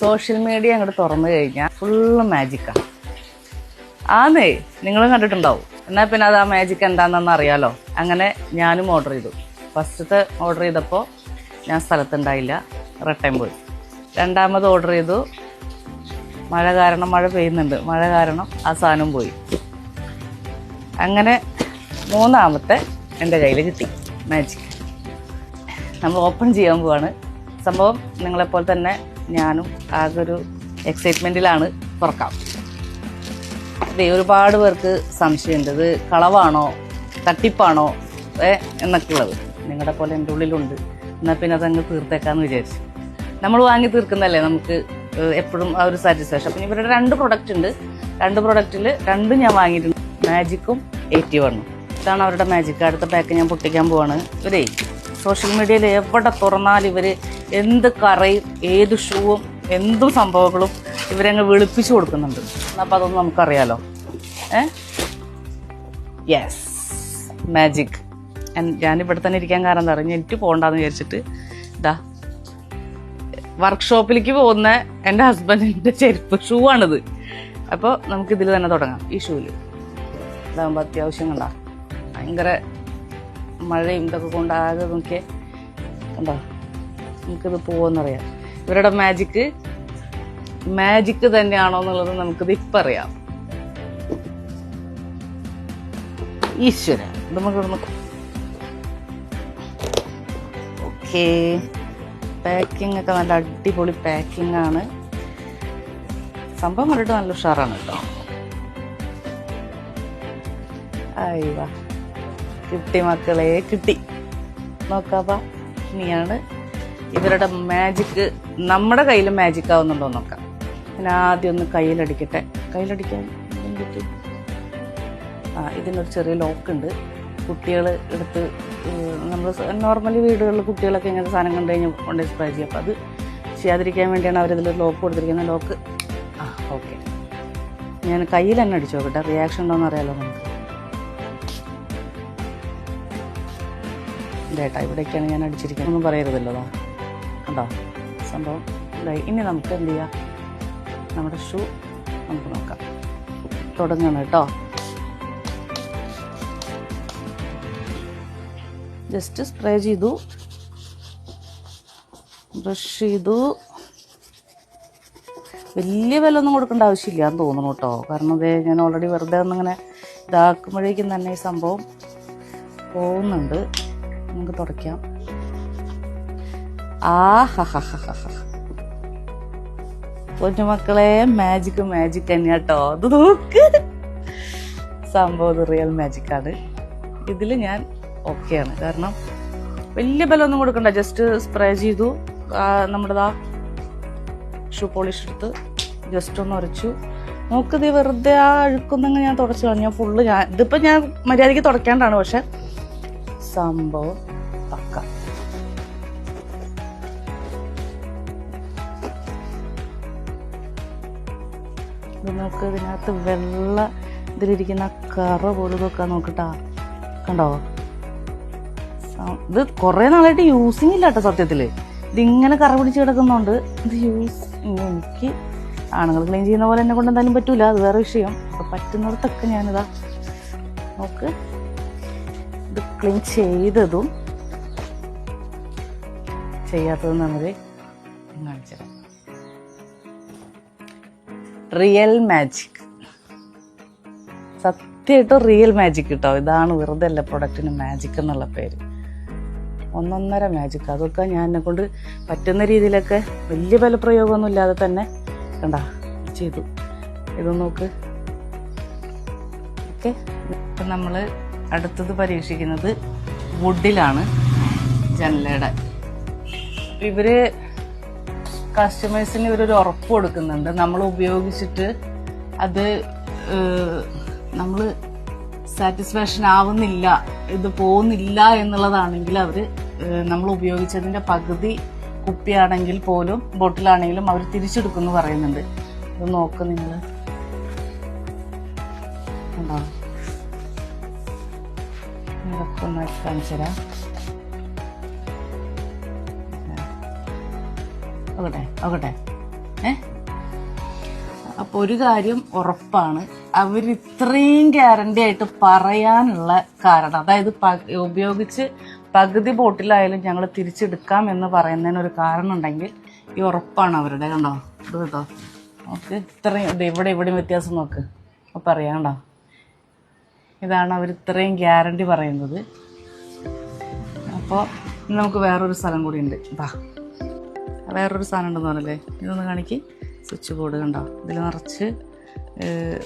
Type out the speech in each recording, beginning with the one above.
Social media അങ്ങോട്ട് തുറന്നു കഴിഞ്ഞാൽ ഫുള്ള് മാജിക്കാണ് ആന്നേ നിങ്ങളും കണ്ടിട്ടുണ്ടാവും. എന്നാൽ പിന്നെ അത് ആ മാജിക് എന്താണെന്ന് അറിയാലോ. അങ്ങനെ ഞാനും ഓർഡർ ചെയ്തു. ഫസ്റ്റത്തെ ഓർഡർ ചെയ്തപ്പോൾ ഞാൻ സ്ഥലത്തുണ്ടായില്ല. റിട്ടേൺ പോയി. രണ്ടാമത് ഓർഡർ ചെയ്തു. മഴ കാരണം മഴ പെയ്യുന്നുണ്ട്. മഴ കാരണം ആ സാധനം പോയി. അങ്ങനെ മൂന്നാമത്തെ എന്റെ കയ്യിൽ കിട്ടി. മാജിക് നമ്മൾ ഓപ്പൺ ചെയ്യാൻ പോവാണ്. സംഭവം നിങ്ങളെപ്പോലെ തന്നെ ഞാനും ആകെ ഒരു എക്സൈറ്റ്മെന്റിലാണ് തുറക്കാം. ഇതേ ഒരുപാട് പേർക്ക് സംശയമുണ്ട്. ഇത് കളവാണോ? തട്ടിപ്പാണോ? എന്നൊക്കെ ഉള്ളത് നിങ്ങളുടെ പോലെ എന്റെ ഉള്ളിലുണ്ട്. എന്നാൽ പിന്നെ അതങ്ങ് തീർത്തേക്കാന്ന് വിചാരിച്ചു. നമ്മൾ വാങ്ങി തീർക്കുന്നതല്ലേ നമുക്ക് എപ്പോഴും ആ ഒരു സാറ്റിസ്ഫാക്ഷൻ അപ്പം ഇവരുടെ രണ്ട് പ്രൊഡക്റ്റ് ഉണ്ട്. രണ്ട് പ്രൊഡക്റ്റിൽ രണ്ടും ഞാൻ വാങ്ങിയിട്ടുണ്ട്. മാജിക്കും എയ്റ്റി വണ്ണും ഇതാണ് അവരുടെ മാജിക് അടുത്ത പാക്ക് ഞാൻ പൊട്ടിക്കാൻ പോവാണ്. ഇവരേ സോഷ്യൽ മീഡിയയിൽ എവിടെ തുറന്നാലും ഇവർ എന്ത് കറയും ഏത് ഷൂവും എന്തും സംഭവങ്ങളും ഇവരങ്ങ് വെളുപ്പിച്ചു കൊടുക്കുന്നുണ്ട്. അപ്പോൾ അതൊന്നും നമുക്കറിയാലോ. ഏ? യെസ് മാജിക് ഞാനിവിടെ തന്നെ ഇരിക്കാൻ കാരണം എന്താ പറയുക എനിക്ക് പോകണ്ടെന്ന് വിചാരിച്ചിട്ട് ഇതാ വർക്ക്ഷോപ്പിലേക്ക് പോകുന്ന എന്റെ ഹസ്ബൻഡിന്റെ ചെരുപ്പ് ഷൂ ആണിത്. അപ്പോൾ നമുക്ക് ഇതിൽ തന്നെ തുടങ്ങാം. ഈ ഷൂവിൽ ഇതാകുമ്പോൾ അത്യാവശ്യം കണ്ട. ഭയങ്കര മഴയും ഇതൊക്കെ കൊണ്ട് ആകെ നോക്കിയേ. കണ്ടോ? നമുക്കിത് പോകുമെന്നറിയാം ഇവരുടെ മാജിക്ക് മാജിക്ക് തന്നെയാണോ എന്നുള്ളത് നമുക്കിത് ഇപ്പം അറിയാം. ഈശ്വര നമുക്കിവിടുന്ന് ഓക്കേ പാക്കിംഗ് ഒക്കെ നല്ല അടിപൊളി പാക്കിംഗ് ആണ്. സംഭവം കണ്ടിട്ട് നല്ല ഉഷാറാണ് കേട്ടോ. കിട്ടി മക്കളെ കിട്ടി. നോക്കാപ്പാ ഇനിയാണ് ഇവരുടെ മാജിക്ക് നമ്മുടെ കയ്യിൽ മാജിക് ആവുന്നുണ്ടോ നോക്കാം. ഞാൻ ആദ്യം ഒന്ന് കയ്യിലടിക്കട്ടെ. കയ്യിലടിക്കാൻ ആ ഇതിനൊരു ചെറിയ ലോക്ക് ഉണ്ട്. കുട്ടികൾ എടുത്ത് നമ്മൾ നോർമലി വീടുകളിൽ കുട്ടികളൊക്കെ ഇങ്ങനെ സാധനം കണ്ടു കഴിഞ്ഞാൽ കൊണ്ട് സ്പ്രേ ചെയ്യും. അത് ചെയ്യാതിരിക്കാൻ വേണ്ടിയാണ് അവരിതിൽ ലോക്ക് കൊടുത്തിരിക്കുന്നത്. ലോക്ക് ആ ഓക്കെ ഞാൻ കയ്യിൽ തന്നെ അടിച്ചു നോക്കട്ടെ. റിയാക്ഷൻ ഉണ്ടോയെന്ന് അറിയാലോ നമുക്ക്. ഇതേട്ടാ ഇവിടേക്കാണ് ഞാൻ അടിച്ചിരിക്കുന്നത്. ഒന്നും പറയരുതല്ലോ. കണ്ടോ? സംഭവം. ഇതായി ഇനി നമുക്ക് എന്ത് ചെയ്യാം? നമ്മുടെ ഷൂ നമുക്ക് നോക്കാം. തുടങ്ങണം കേട്ടോ. ജസ്റ്റ് സ്പ്രേ ചെയ്തു. ബ്രഷ് ചെയ്തു. വലിയ വില ഒന്നും കൊടുക്കേണ്ട ആവശ്യമില്ല എന്ന് തോന്നുന്നു കേട്ടോ. കാരണം അതേ ഞാൻ ഓൾറെഡി വെറുതെ ഒന്നിങ്ങനെ ഇതാക്കുമ്പോഴേക്കും തന്നെ ഈ സംഭവം പോകുന്നുണ്ട്. നമുക്ക് തുടയ്ക്കാം. പൊന്നുമക്കളെ മാജിക് മാജിക് തന്നെ കേട്ടോ അത് നോക്ക്. സംഭവം റിയൽ മാജിക് ആണ്. ഇതിൽ ഞാൻ ഓക്കെയാണ് കാരണം വലിയ ബലമൊന്നും കൊടുക്കണ്ട. ജസ്റ്റ് സ്പ്രേ ചെയ്തു. നമ്മുടെതാ ഷൂ പോളിഷ് എടുത്ത് ജസ്റ്റ് ഒന്ന് ഉരച്ചു. നോക്കത് വെറുതെ ആ അഴുക്കുന്നങ്ങ് ഞാൻ തുടച്ചു കളഞ്ഞു. ഞാൻ ഫുള്ള് ഞാൻ ഇതിപ്പോൾ ഞാൻ മര്യാദയ്ക്ക് തുടയ്ക്കാണ്ടാണ്. പക്ഷെ സംഭവം ഇത് നോക്ക് ഇതിനകത്ത് വെള്ള ഇതിലിരിക്കുന്ന കറ പോലും ഇതൊക്കെ നോക്കട്ടാ. കണ്ടോ? ഇത് കുറേ നാളായിട്ട് യൂസിങ് ഇല്ല കേട്ടോ സത്യത്തിൽ. ഇതിങ്ങനെ കറ പിടിച്ച് കിടക്കുന്നതുകൊണ്ട് ഇത് യൂസ് എനിക്ക് ആണുങ്ങൾ ക്ലീൻ ചെയ്യുന്ന പോലെ എന്നെ കൊണ്ട് എന്തായാലും പറ്റൂല. അത് വേറെ വിഷയം. അപ്പൊ പറ്റുന്നിടത്തൊക്കെ ഞാനിതാ നോക്ക്. ഇത് ക്ലീൻ ചെയ്തതും ചെയ്യാത്തതും കാണിച്ചു കാണിച്ചത് റിയൽ മാജിക് സത്യമായിട്ടും റിയൽ മാജിക് കിട്ടോ ഇതാണ് വെറുതെ അല്ല പ്രൊഡക്റ്റിന് മാജിക് എന്നുള്ള പേര്. ഒന്നൊന്നര മാജിക് അതൊക്കെ ഞാൻ എന്നെ കൊണ്ട് പറ്റുന്ന രീതിയിലൊക്കെ വലിയ ബലപ്രയോഗമൊന്നും ഇല്ലാതെ തന്നെ കണ്ട ചെയ്തു. ഇത് നോക്ക്. ഓക്കെ. ഇപ്പം നമ്മൾ അടുത്തത് പരീക്ഷിക്കുന്നത് വുഡിലാണ് ജനലയുടെ. ഇവർ കസ്റ്റമേഴ്സിന് ഇവരൊരു ഉറപ്പ് കൊടുക്കുന്നുണ്ട്. നമ്മൾ ഉപയോഗിച്ചിട്ട് അത് നമ്മൾ സാറ്റിസ്ഫാക്ഷൻ ആവുന്നില്ല ഇത് പോകുന്നില്ല എന്നുള്ളതാണെങ്കിൽ അവർ നമ്മൾ ഉപയോഗിച്ചതിന്റെ പകുതി കുപ്പിയാണെങ്കിൽ പോലും ബോട്ടിലാണെങ്കിലും അവർ തിരിച്ചെടുക്കുമെന്ന് പറയുന്നുണ്ട്. ഇത് നോക്ക് നിങ്ങൾ ഉണ്ടോ കാണിച്ചു തരാം നോക്കട്ടെ ഓക്കട്ടെ ഏ? അപ്പൊ ഒരു കാര്യം ഉറപ്പാണ്. അവർ ഇത്രയും ഗ്യാരണ്ടി ആയിട്ട് പറയാനുള്ള കാരണം അതായത് ഉപയോഗിച്ച് പകുതി ബോട്ടിലായാലും ഞങ്ങൾ തിരിച്ചെടുക്കാം എന്ന് പറയുന്നതിന് ഒരു കാരണം ഉണ്ടെങ്കിൽ ഈ ഉറപ്പാണ് അവരുടെ കണ്ടോ? ഇത് കേട്ടോ നമുക്ക് ഇത്രയും ഇത് ഇവിടെ ഇവിടെയും വ്യത്യാസം നോക്ക്. അപ്പം അറിയാം കണ്ടോ? ഇതാണ് അവർ ഇത്രയും ഗ്യാരണ്ടി പറയുന്നത്. അപ്പോൾ നമുക്ക് വേറൊരു സ്ഥലം കൂടി ഉണ്ട്. വാ വേറൊരു സാധനം ഉണ്ടെന്ന് പറഞ്ഞല്ലേ? ഇതൊന്ന് കാണിക്ക്. സ്വിച്ച് ബോർഡ് കണ്ടോ? ഇതിൽ നിറച്ച്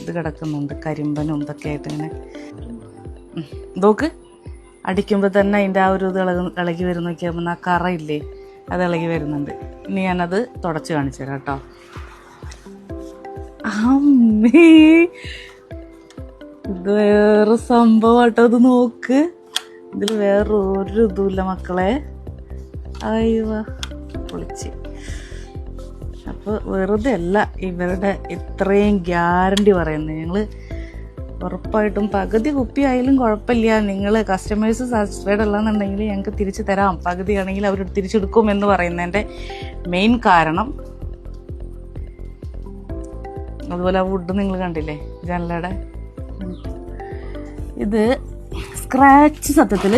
ഇത് കിടക്കുന്നുണ്ട്. കരിമ്പനും ഇതൊക്കെ ആയിട്ട് ഇങ്ങനെ. നോക്ക് അടിക്കുമ്പോൾ തന്നെ അതിന്റെ ആ ഒരു ഇത് ഇളകി ഇളകി വരുന്നൊക്കെ നോക്കിയാൽ ആ കറയില്ലേ അത് ഇളകി വരുന്നുണ്ട്. ഇനി ഞാനത് തുടച്ച് കാണിച്ചു തരാം കേട്ടോ. അമ്മേ! ഇത് വേറെ സംഭവമാട്ടോ അത് നോക്ക്. ഇതിൽ വേറെ ഒരു ഇതുമില്ല മക്കളെ. അയ്യോ. പൊളിച്ച് അപ്പോൾ വെറുതെ അല്ല ഇവരുടെ ഇത്രയും ഗ്യാരണ്ടി പറയുന്നത്. ഞങ്ങൾ ഉറപ്പായിട്ടും പകുതി കുപ്പി ആയാലും കുഴപ്പമില്ല. നിങ്ങൾ കസ്റ്റമേഴ്സ് സാറ്റിസ്ഫൈഡ് അല്ലാന്നുണ്ടെങ്കിൽ ഞങ്ങൾക്ക് തിരിച്ചു തരാം. പകുതി ആണെങ്കിൽ അവർ തിരിച്ചെടുക്കും എന്ന് പറയുന്നതിന്റെ മെയിൻ കാരണം. അതുപോലെ ആ വുഡ് നിങ്ങൾ കണ്ടില്ലേ? ജനലയുടെ. ഇത് സ്ക്രാച്ച് സത്യത്തിൽ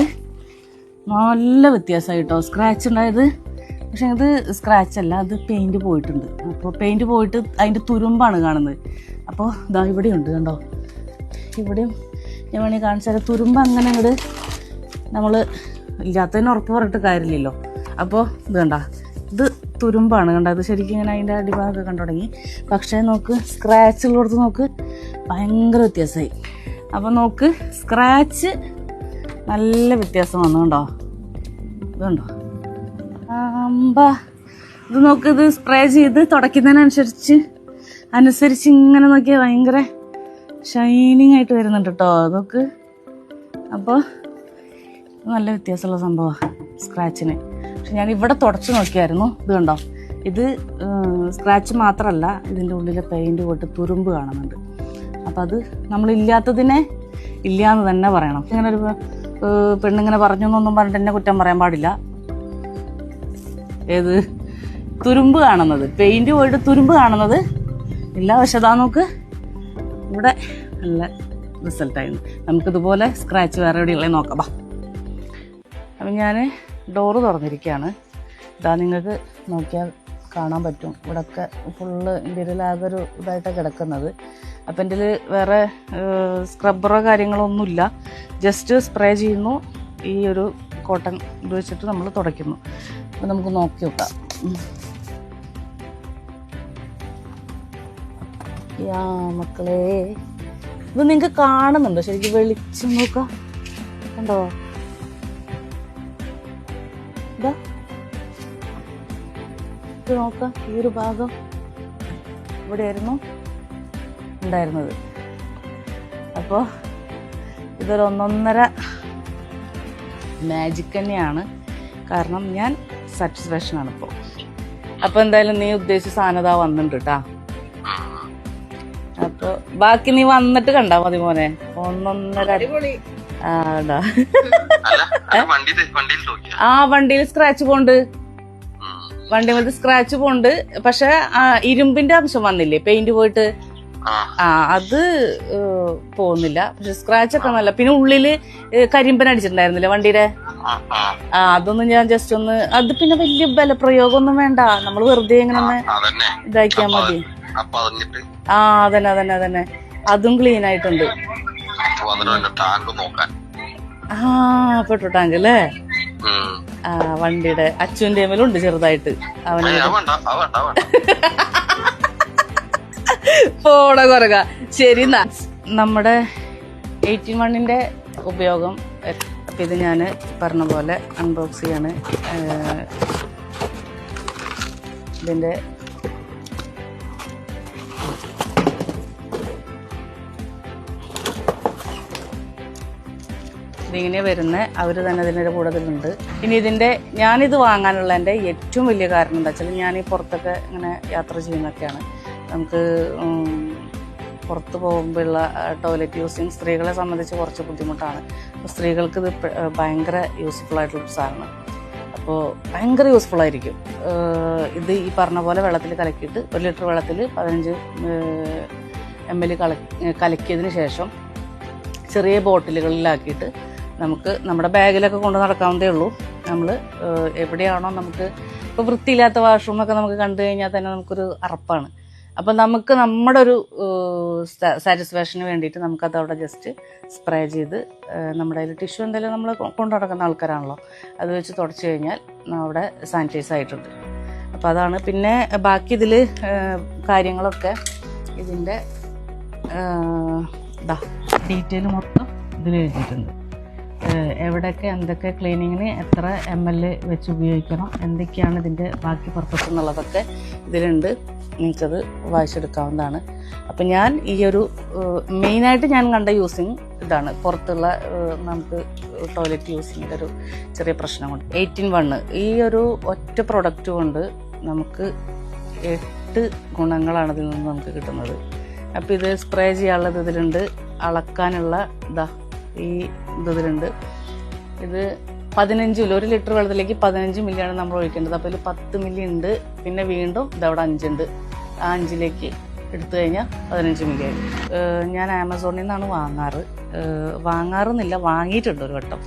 നല്ല വ്യത്യാസമായി കേട്ടോ സ്ക്രാച്ച് ഉണ്ടായത് പക്ഷെ അത് സ്ക്രാച്ച് അല്ല അത് പെയിന്റ് പോയിട്ടുണ്ട്. അപ്പോൾ പെയിന്റ് പോയിട്ട് അതിന്റെ തുരുമ്പാണ് കാണുന്നത്. അപ്പോൾ ഇതാ ഇവിടെയുണ്ട് കണ്ടോ? ഇവിടെയും ഞാൻ വേണമെങ്കിൽ കാണിച്ചാൽ തുരുമ്പ് അങ്ങനെ അങ്ങോട്ട് നമ്മൾ ഇല്ലാത്തതിന് ഉറപ്പ് പറഞ്ഞിട്ട് കാര്യമില്ലല്ലോ. അപ്പോൾ ഇത് കണ്ട ഇത് തുരുമ്പാണ് കണ്ട? അത് ശരിക്കും ഇങ്ങനെ അതിന്റെ അടിഭാഗമൊക്കെ കണ്ടു തുടങ്ങി. പക്ഷേ നോക്ക് സ്ക്രാച്ച് ഉള്ളിടത്ത് നോക്ക് ഭയങ്കര വ്യത്യാസമായി. അപ്പോൾ നോക്ക് സ്ക്രാച്ച് നല്ല വ്യത്യാസം വന്നു കണ്ടോ? ഇതുണ്ടോ അമ്പാ ഇത് നോക്ക് ഇത് സ്പ്രേ ചെയ്ത് തുടയ്ക്കുന്നതിനനുസരിച്ച് അനുസരിച്ച് ഇങ്ങനെ നോക്കിയാൽ ഭയങ്കര ഷൈനിങ് ആയിട്ട് വരുന്നുണ്ട് കേട്ടോ നോക്ക്. അപ്പോൾ നല്ല വ്യത്യാസമുള്ള സംഭവമാണ് സ്ക്രാച്ചിന് പക്ഷെ ഞാൻ ഇവിടെ തുടച്ച് നോക്കിയായിരുന്നു. ഇത് കണ്ടോ? ഇത് സ്ക്രാച്ച് മാത്രമല്ല ഇതിന്റെ ഉള്ളിലെ പെയിന്റ് പോയിട്ട് തുരുമ്പ് കാണുന്നുണ്ട്. അപ്പം അത് നമ്മളില്ലാത്തതിനെ ഇല്ല എന്ന് തന്നെ പറയണം. ഇങ്ങനെ ഒരു പെണ്ണിങ്ങനെ പറഞ്ഞു എന്നൊന്നും പറഞ്ഞിട്ട് എന്നെ കുറ്റം പറയാൻ പാടില്ല. ഏത്? തുരുമ്പ് കാണുന്നത്. പെയിന്റ് പോയിട്ട് തുരുമ്പ് കാണുന്നത്. പക്ഷെ അതാ നോക്ക്. ഇവിടെ നല്ല റിസൾട്ടായിരുന്നു നമുക്കിതുപോലെ സ്ക്രാച്ച് വേറെ എവിടെയുള്ളത് നോക്കാം. അപ്പം ഞാൻ ഡോറ് തുറന്നിരിക്കുകയാണ്. ഇതാ നിങ്ങൾക്ക് നോക്കിയാൽ കാണാൻ പറ്റും. ഇവിടെയൊക്കെ ഫുള്ള് ഇന്ത്യയിലാകെ ഒരു ഇതായിട്ടാണ് കിടക്കുന്നത്. അപ്പം എന്റെ വേറെ സ്ക്രബ്ബറോ കാര്യങ്ങളോ ഒന്നുമില്ല. ജസ്റ്റ് സ്പ്രേ ചെയ്യുന്നു. ഈ ഒരു കോട്ടൺ ഉപയോഗിച്ചിട്ട് നമ്മൾ തുടയ്ക്കുന്നു. അപ്പം നമുക്ക് നോക്കി നോക്കാം. യാ മക്കളെ ഇത് നിങ്ങൾക്ക് കാണുന്നുണ്ടോ? ശരിക്കും വെളിച്ചം നോക്കാം. കണ്ടോ? ഇതാ. നോക്കാം ഈ ഒരു ഭാഗം ഇവിടെയായിരുന്നു ഉണ്ടായിരുന്നത്. അപ്പോൾ ഇതൊരു ഒന്നൊന്നര മാജിക് തന്നെയാണ്. കാരണം ഞാൻ സാറ്റിസ്ഫാക്ഷൻ ആണ് ഇപ്പോൾ അപ്പോൾ എന്തായാലും നീ ഉദ്ദേശിച്ച സാധനം ഇതാ വന്നിട്ടുണ്ട് കേട്ടാ അപ്പോൾ ബാക്കി നീ വന്നിട്ട് കണ്ടാ മതി മോനെ. ഒന്നൊന്നര ആടാ ആ വണ്ടിയിൽ സ്ക്രാച്ച് പോണ്ട്. വണ്ടി മതി സ്ക്രാച്ച് പോണ്ട്. പക്ഷെ ആ, ഇരുമ്പിന്റെ അംശം വന്നില്ലേ? പെയിന്റ് പോയിട്ട്? ആ. ആ അത് പോകുന്നില്ല. പക്ഷെ സ്ക്രാച്ച് ഒക്കെ നല്ല പിന്നെ ഉള്ളിൽ കരിമ്പൻ അടിച്ചിട്ടുണ്ടായിരുന്നില്ലേ വണ്ടിയുടെ? ആ അതൊന്നും ഞാൻ ജസ്റ്റ് ഒന്ന് അത് പിന്നെ വലിയ ബലപ്രയോഗമൊന്നും വേണ്ട. നമ്മൾ വെറുതെ ഇങ്ങനെ ഒന്ന് ഇതാക്കിയാ മതി. ആ അതന്നെ അതന്നെ അതന്നെ. അതും ക്ലീൻ ആയിട്ടുണ്ട്. ആ പെട്രോൾ ടാങ്ക് അല്ലേ ആ വണ്ടിയുടെ അച്ഛന്റെ മേലുണ്ട് ചെറുതായിട്ട്. അവന് പോണ കുറക. ശരി നമ്മുടെ എയ്റ്റീൻ വണ്ണിന്റെ ഉപയോഗം അപ്പം ഇത് ഞാൻ പറഞ്ഞ പോലെ അൺബോക്സ് ചെയ്യാണ്. ഇതിന്റെ ഇതിങ്ങനെ വരുന്ന അവർ തന്നെ ഇതിന്റെ കൂടുതലുണ്ട്. ഇനി ഇതിന്റെ ഞാനിത് വാങ്ങാനുള്ള എന്റെ ഏറ്റവും വലിയ കാരണം എന്താ വെച്ചാൽ ഞാൻ ഈ പുറത്തൊക്കെ ഇങ്ങനെ യാത്ര ചെയ്യുന്നൊക്കെയാണ്. നമുക്ക് പുറത്ത് പോകുമ്പോഴുള്ള ടോയ്ലറ്റ് യൂസിങ് സ്ത്രീകളെ സംബന്ധിച്ച് കുറച്ച് ബുദ്ധിമുട്ടാണ്. അപ്പോൾ സ്ത്രീകൾക്ക് ഇത് ഭയങ്കര യൂസ്ഫുൾ ആയിട്ടുള്ള സാധനമാണ് അപ്പോൾ ഭയങ്കര യൂസ്ഫുൾ ആയിരിക്കും. ഇത് ഈ പറഞ്ഞ പോലെ വെള്ളത്തിൽ കലക്കിയിട്ട് ഒരു ലിറ്റർ വെള്ളത്തിൽ പതിനഞ്ച് എം എൽ കലക്കിയതിന് ശേഷം ചെറിയ ബോട്ടിലുകളിലാക്കിയിട്ട് നമുക്ക് നമ്മുടെ ബാഗിലൊക്കെ കൊണ്ട് നടക്കാവുന്നതേ ഉള്ളൂ. നമ്മൾ എവിടെയാണോ നമുക്ക് ഇപ്പോൾ വൃത്തിയില്ലാത്ത വാഷ്റൂമൊക്കെ നമുക്ക് കണ്ടു കഴിഞ്ഞാൽ തന്നെ നമുക്കൊരു അറപ്പാണ്. അപ്പം നമുക്ക് നമ്മുടെ ഒരു സാറ്റിസ്ഫാക്ഷന് വേണ്ടിയിട്ട് നമുക്കത് അവിടെ ജസ്റ്റ് സ്പ്രേ ചെയ്ത് നമ്മുടെ കയ്യിൽ ടിഷ്യൂ എന്തെങ്കിലും നമ്മൾ കൊണ്ടു നടക്കുന്ന ആൾക്കാരാണല്ലോ അത് വെച്ച് തുടച്ചു കഴിഞ്ഞാൽ അവിടെ സാനിറ്റൈസ് ആയിട്ടുണ്ട്. അപ്പോൾ അതാണ്. പിന്നെ ബാക്കി ഇതിൽ കാര്യങ്ങളൊക്കെ ഇതിന്റെ ഇതാ ഡീറ്റെയിൽ മൊത്തം ഇതിൽ എഴുതിയിട്ടുണ്ട്. എവിടെയൊക്കെ എന്തൊക്കെ ക്ലീനിങ്ങിന് എത്ര എം എൽ വെച്ച് ഉപയോഗിക്കണം എന്തൊക്കെയാണ് ഇതിന്റെ ബാക്കി പർപ്പസ് എന്നുള്ളതൊക്കെ ഇതിലുണ്ട്. നിങ്ങൾക്കത് വായിച്ചെടുക്കാവുന്നതാണ്. അപ്പം ഞാൻ ഈ ഒരു മെയിനായിട്ട് ഞാൻ കണ്ട യൂസിങ് ഇതാണ്. പുറത്തുള്ള നമുക്ക് ടോയ്ലറ്റ് യൂസിങ്ങിന്റെ ഒരു ചെറിയ പ്രശ്നം കൊണ്ട് എയ്റ്റീൻ വണ്ണ്. ഈ ഒരു ഒറ്റ പ്രൊഡക്റ്റ് കൊണ്ട് നമുക്ക് എട്ട് ഗുണങ്ങളാണ് ഇതിൽ നിന്ന് നമുക്ക് കിട്ടുന്നത്. അപ്പോൾ ഇത് സ്പ്രേ ചെയ്യാനുള്ളത് ഇതിലുണ്ട്. അളക്കാനുള്ള ഇതാ ഈ ഇത് ഇതിലുണ്ട്. ഇത് പതിനഞ്ച് മില്ലി ഒരു ലിറ്റർ വെള്ളത്തിലേക്ക് പതിനഞ്ച് മില്ലിയാണ് നമ്മൾ ഒഴിക്കേണ്ടത്. അപ്പോൾ ഇതിൽ പത്ത് മില്ലി ഉണ്ട്. പിന്നെ വീണ്ടും ഇതവിടെ അഞ്ചുണ്ട് അഞ്ചിലേക്ക് എടുത്തു കഴിഞ്ഞാൽ പതിനഞ്ച് ആയി ഞാൻ ആമസോണിൽ നിന്നാണ് വാങ്ങാറ്. വാങ്ങാറെന്നില്ല വാങ്ങിയിട്ടുണ്ട് ഒരു വട്ടം.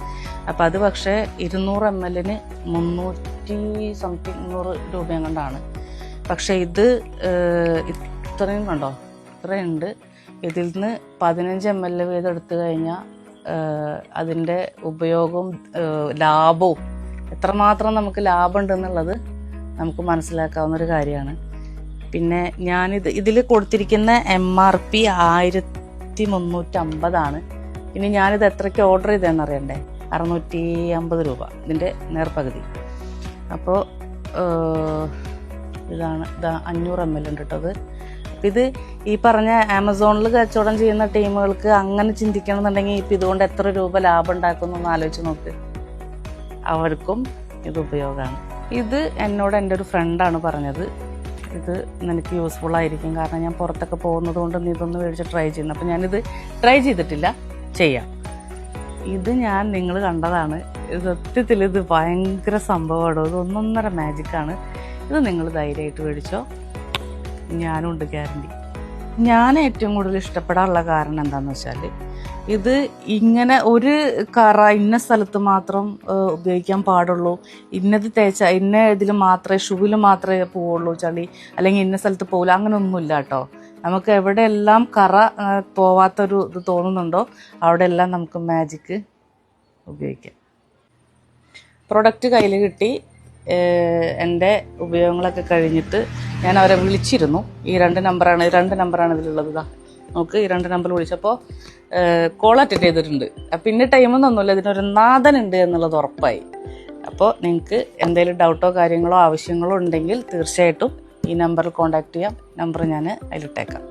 അപ്പം അത് പക്ഷേ ഇരുന്നൂറ് എം എല്ലിന് മുന്നൂറ്റി സംതിങ് നൂറ് രൂപയും കൊണ്ടാണ്. പക്ഷേ ഇത് ഇത്രയും കണ്ടോ? ഇത്രയുണ്ട്. ഇതിൽ നിന്ന് പതിനഞ്ച് എം എൽ വീതം എടുത്തു കഴിഞ്ഞാൽ അതിന്റെ ഉപയോഗവും ലാഭവും എത്രമാത്രം നമുക്ക് ലാഭമുണ്ടെന്നുള്ളത് നമുക്ക് മനസ്സിലാക്കാവുന്ന ഒരു കാര്യമാണ്. പിന്നെ ഞാനിത് ഇതിൽ കൊടുത്തിരിക്കുന്ന എം ആർ പി ആയിരത്തി മുന്നൂറ്റമ്പതാണ് ഇനി ഞാനിത് എത്രയ്ക്ക് ഓർഡർ ചെയ്തതെന്ന് അറിയണ്ടേ അറുന്നൂറ്റി അമ്പത് രൂപ ഇതിന്റെ നേർപകുതി. അപ്പോൾ ഇതാണ് ഇതാ അഞ്ഞൂറ് എം എൽ ഉണ്ട് കേട്ടത് അപ്പം ഇത് ഈ പറഞ്ഞ ആമസോണിൽ കച്ചവടം ചെയ്യുന്ന ടീമുകൾക്ക് അങ്ങനെ ചിന്തിക്കണം എന്നുണ്ടെങ്കിൽ ഇപ്പം ഇതുകൊണ്ട് എത്ര രൂപ ലാഭം ഉണ്ടാക്കുന്നു ആലോചിച്ച് നോക്ക്. അവർക്കും ഇത് ഉപയോഗമാണ്. ഇത് എന്നോട് എന്റെ ഒരു ഫ്രണ്ടാണ് പറഞ്ഞത്. ഇത് നിനക്ക് യൂസ്ഫുൾ ആയിരിക്കും. കാരണം ഞാൻ പുറത്തൊക്കെ പോകുന്നത് കൊണ്ട് നീ ഇതൊന്ന് മേടിച്ച് ട്രൈ ചെയ്യുന്നു. അപ്പം ഞാനിത് ട്രൈ ചെയ്തിട്ടില്ല. ചെയ്യാം. ഇത് ഞാൻ നിങ്ങൾ കണ്ടതാണ്. സത്യത്തിൽ ഇത് ഭയങ്കര സംഭവമാണ്. ഇത് ഒന്നൊന്നര മാജിക്കാണ് ഇത് നിങ്ങൾ ധൈര്യമായിട്ട് മേടിച്ചോ. ഞാനും ഉണ്ട് ഗ്യാരണ്ടി ഞാൻ ഏറ്റവും കൂടുതൽ ഇഷ്ടപ്പെടാനുള്ള കാരണം എന്താണെന്ന് വെച്ചാൽ ഇത് ഇങ്ങനെ ഒരു കറ ഇന്ന സ്ഥലത്ത് മാത്രം ഉപയോഗിക്കാൻ പാടുള്ളൂ. ഇന്നത് തേച്ച ഇന്ന ഇതിൽ മാത്രമേ ഷൂവിൽ മാത്രമേ പോവുള്ളൂ ചളി. അല്ലെങ്കിൽ ഇന്ന സ്ഥലത്ത് പോകില്ല അങ്ങനെ ഒന്നുമില്ല കേട്ടോ നമുക്ക് എവിടെയെല്ലാം കറ പോവാത്തൊരു ഇത് തോന്നുന്നുണ്ടോ അവിടെയെല്ലാം നമുക്ക് മാജിക്ക് ഉപയോഗിക്കാം. പ്രൊഡക്റ്റ് കയ്യിൽ കിട്ടി. എന്റെ ഉപയോഗങ്ങളൊക്കെ കഴിഞ്ഞിട്ട് ഞാൻ അവരെ വിളിച്ചിരുന്നു. ഈ രണ്ട് നമ്പറാണ് രണ്ട് നമ്പറാണ് ഇതിലുള്ളത് ഇതാ. നമുക്ക് ഈ രണ്ട് നമ്പർ വിളിച്ചപ്പോൾ കോൾ അറ്റൻഡ് ചെയ്തിട്ടുണ്ട്. പിന്നെ ടൈമൊന്നും ഒന്നുമില്ല. ഇതിനൊരു നാഥനുണ്ട് എന്നുള്ളത് ഉറപ്പായി. അപ്പോൾ നിങ്ങൾക്ക് എന്തെങ്കിലും ഡൗട്ടോ കാര്യങ്ങളോ ആവശ്യങ്ങളോ ഉണ്ടെങ്കിൽ തീർച്ചയായിട്ടും ഈ നമ്പറിൽ കോൺടാക്ട് ചെയ്യാം. നമ്പർ ഞാൻ അതിലിട്ടേക്കാം.